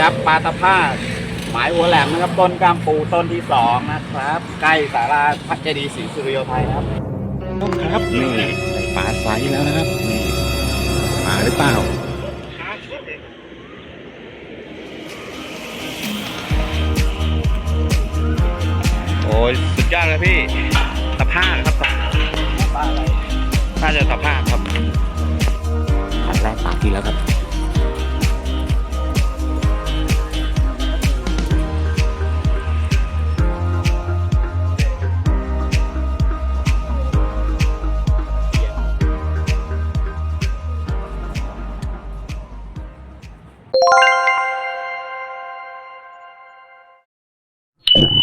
ครับปลาตะภาคหมายหัวแหลมนะครับต้นกล้ามปูต้นที่สองนะครับ ใกล้สาราพระเจดีย์ศรีสุริโยไทยครับครับนี่ได้ปลาไซส์แล้วนะครับนี่มาหรือเปล่าโอ้ยสุดยอดเลยพี่ตะภาคครับปลาอะไรน่าจะตะภาคครับคันแรกปลาที่แล้วครับ สว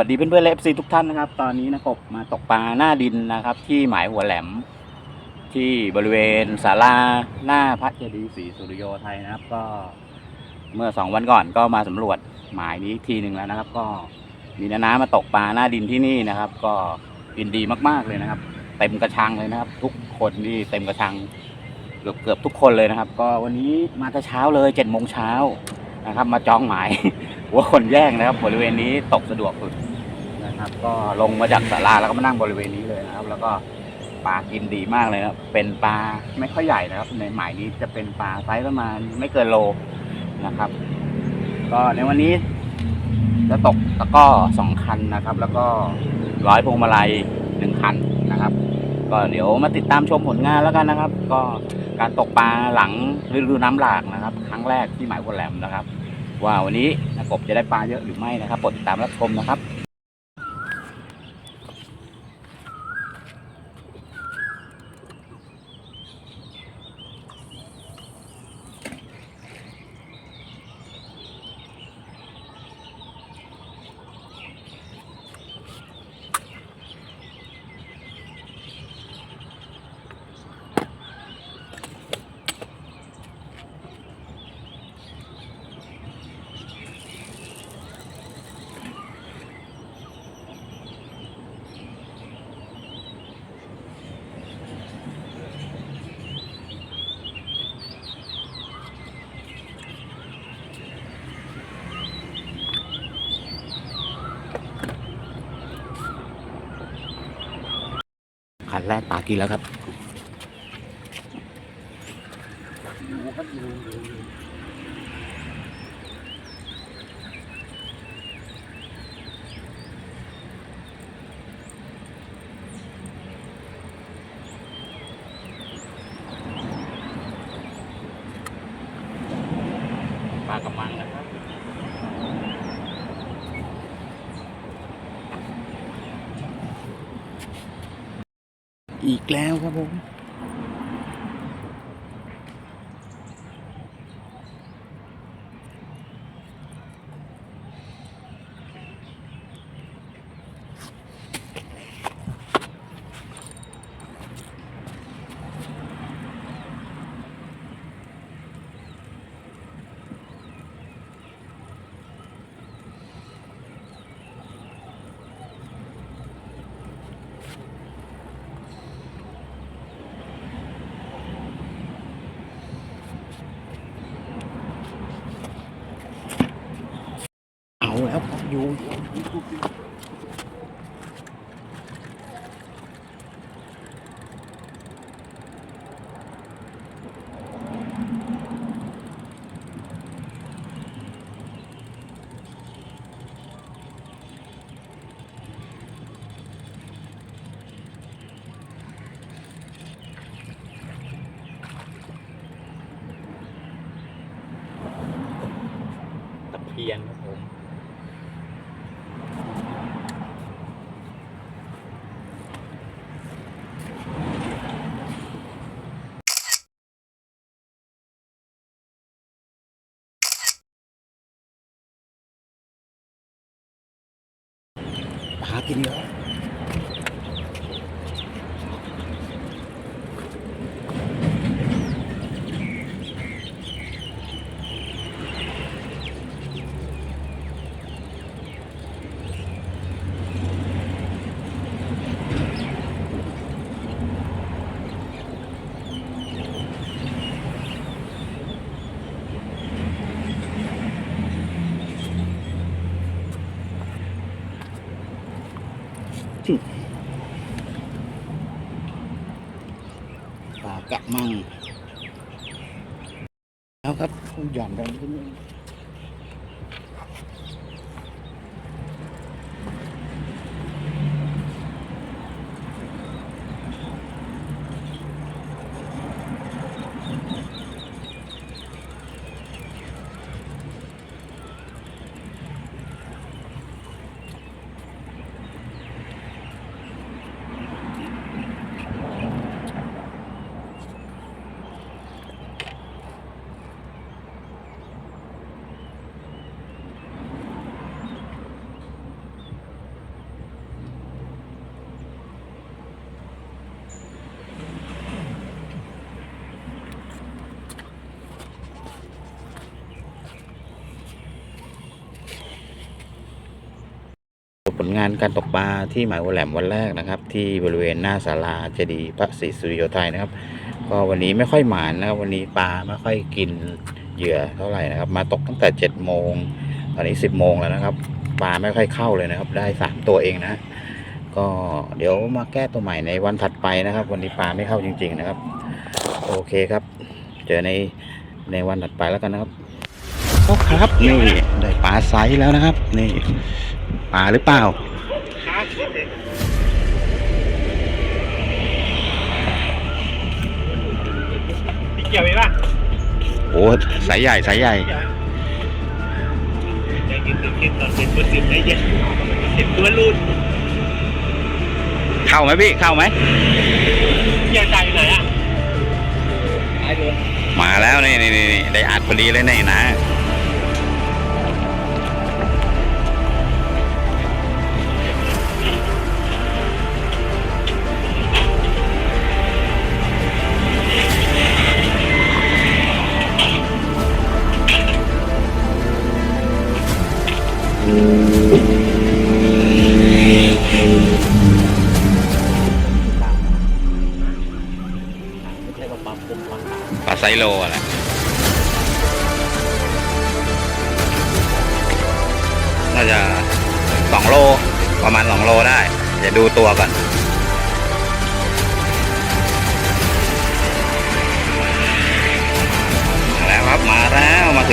ัสดีเพื่อนๆเลฟซีทุกท่านนะครับ ตอนนี้นะครับมาตกปลาหน้าดินนะครับ ที่หมายหัวแหลม ที่บริเวณศาลาหน้าพระเจดีย์ศรีสุริโยไทยนะครับ ก็เมื่อสองวันก่อนก็มาสำรวจหมายนี้ทีหนึ่งแล้วนะครับ ก็ มีน้าน้ามาตกปลาหน้าดินที่นี่นะครับ ก็ยินดีมากๆเลยนะครับ เต็มกระชังเลยนะครับ ทุกคนที่เต็มกระชังเกือบเกือบทุกคนเลยนะครับ ก็วันนี้มาแต่เช้าเลยเจ็ดโมงเช้านะครับ มาจองหมาย หัวคนแย่งนะครับ บริเวณนี้ตกสะดวกสุดนะครับ ก็ลงมาจากศาลาแล้วก็มานั่งบริเวณนี้เลยนะครับ แล้วก็ปลากินดีมากเลยนะครับเป็นปลาไม่ค่อยใหญ่นะครับ ในหมายนี้จะเป็นปลาไซส์ประมาณไม่เกินโลนะครับ ก็ในวันนี้ จะตกตะก้อสองคันนะครับ แล้วก็ร้อยพวงมาลัยหนึ่งคันนะครับ ก็เดี๋ยวมาติดตามชมผลงานแล้วกันนะครับ ก็การตกปลาหลังฤดูน้ำหลากนะครับ ครั้งแรกที่หมายหัแหลมนะครับ ว่าวันนี้นกบจะได้ปลาเยอะหรือไม่นะครับโปรดติดตามรับชมนะครับันแรกปลากินแล้วครับปลากระมังนะครับ อีกแล้วครับผม เอา แล้ว ครับอยู่ตะเพียนครับผม ปลากินแล้วปลากระมังแล้วครับหย่อนไปนิดนึง ลงานการตกปลาที่หมายหัวแหลมวันแรกนะครับ ที่บริเวณหน้าศาลาเจดีย์พระศรีสุริโยไทยนะครับ ก็วันนี้ไม่ค่อยหมานนะครับวันนี้ปลาไม่ค่อยกินเหยื่อเท่าไหร่นะครับ มาตกตั้งแต่เจ็ดโมงตอนนี้สิบโมงแล้วนะครับปลาไม่ค่อยเข้าเลยนะครับ ได้สามตัวเองนะก็เดี๋ยวมาแก้ตัวใหม่ในวันถัดไปนะครับ วันนี้ปลาไม่เข้าจริง ๆนะครับ โอเคครับ เจอในในวันถัดไปแล้วกันนะครับก็ครับนี่ได้ปลาไซส์แล้วนะครับ นี่ ปลาหรือเปล่าพี่เกี่ยวไหมป่ะโอ้สายใหญ่สายใหญ่ใจเย็นๆเย็นๆตอนเป็นตัวสิบใจเย็นสิบตัวรูดเข้าไหมพี่ เข้าไหมเกี่ยวใจอยู่ไหนอะไอ้ดูมาแล้วนี่นี่นี่นี่ได้อัดพอดีเลยนี่นะ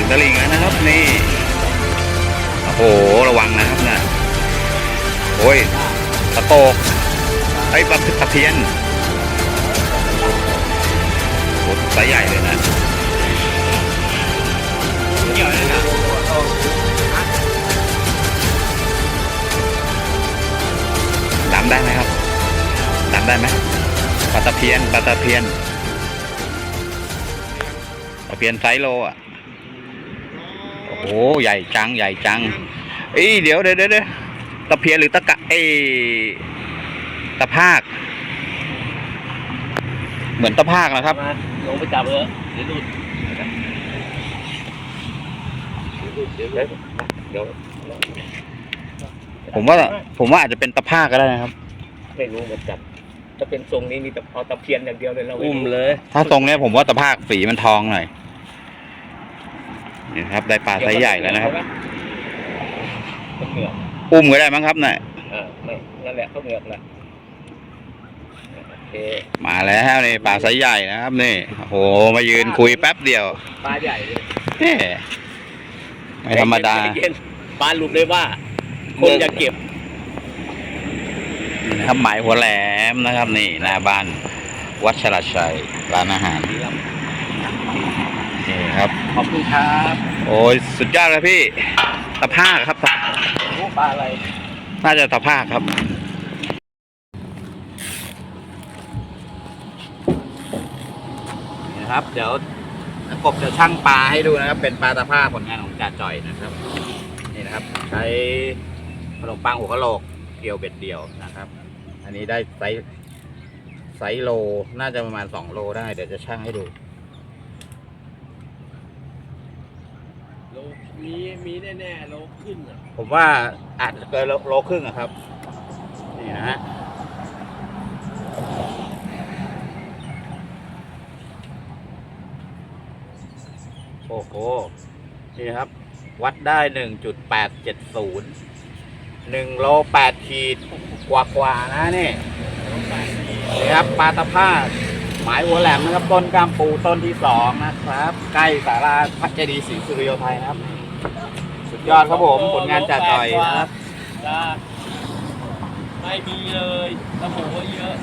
ตะลิงแล้วนะครับนี่โอ้โหระวังนะครับนี่ยโอ้ยตะโตกไอ้ปลาตะเพียนโอ้ไซส์ใหญ่เลยนะเกี่ยวเลยนะดำได้ไหมครับดำได้ไหมปลาตะเพียนปลาตะเพียนตะเพียนไซโลอะ โอ้โหใหญ่จังใหญ่จังเอ้ยเดี๋ยวเดี๋ยวเดี๋ยวเดี๋ยวตะเพียนหรือตะกะเอยตะภาค เหมือนตะภาคนะครับมาลงไปจับเลยเดี๋ยวรูดเดี๋ยวเดี๋ยวเดี๋ยวผมว่า ผมว่าอาจจะเป็นตะภาคก็ได้นะครับ ไม่รู้เหมือนกันถ้าเป็นทรงนี้มีแต่เอาตะเพียนอย่างเดียวเลยเราอุ้มเลย ถ้าทรงเนี้ยผมว่าตะภาคสีมันทองหน่อย นี่ครับ ได้ปลาไซส์ใหญ่แล้วนะครับเขาเหงือกอุ้มก็ได้มั้งครับเนี่ยเออไม่นั่นแหละเขาเหงือกแหละโอเคมาแล้วนี่ปลาไซส์ใหญ่นะครับนี่โอ้โหมายืนคุยแป๊บเดียวปลาใหญ่เลยเอ๊ะไม่ธรรมดาใจเย็นปลาหลุดเลยว่า คนจะเก็บนี่นะครับหมายหัวแหลมนะครับ นี่หน้าบ้านวัชรชัยร้านอาหาร นี่ครับ ขอบคุณครับโอ้ยสุดยอดเลยพี่ตะภาคครับตะโอ้ปลาอะไร น่าจะตะภาคครับ นี่นะครับ เดี๋ยวนักกบจะชั่งปลาให้ดูนะครับ เป็นปลาตะภาคผลงานของจ่าจ่อยนะครับ นี่นะครับ ใช้ขนมปังหัวกะโหลกเกี่ยวเบ็ดเดียวนะครับ อันนี้ได้ไซส์ไซส์โล น่าจะประมาณสองโลได้ เดี๋ยวจะชั่งให้ดู นี้มีแน่ๆโลขึ้นอะผมว่าอาจจะเกินโลครึ่งอะครับ นี่นะฮะโอ้โหนี่ครับ วัดได้หนึ่งจุดแปดเจ็ดศูนย์หนึ่งโลแปดขีดกว่ากว่าๆนะนี่ นี่ครับปาตาพาสหมายหัวแหลมนะครับต้นกามปูต้นที่สองนะครับ ใกล้สาราพระเจดีย์ศรีสุริโยไทยนะครับ สุดยอดครับผม ผลงานจัดต่อยนะครับไม่มีเลยระบบว่เยอะ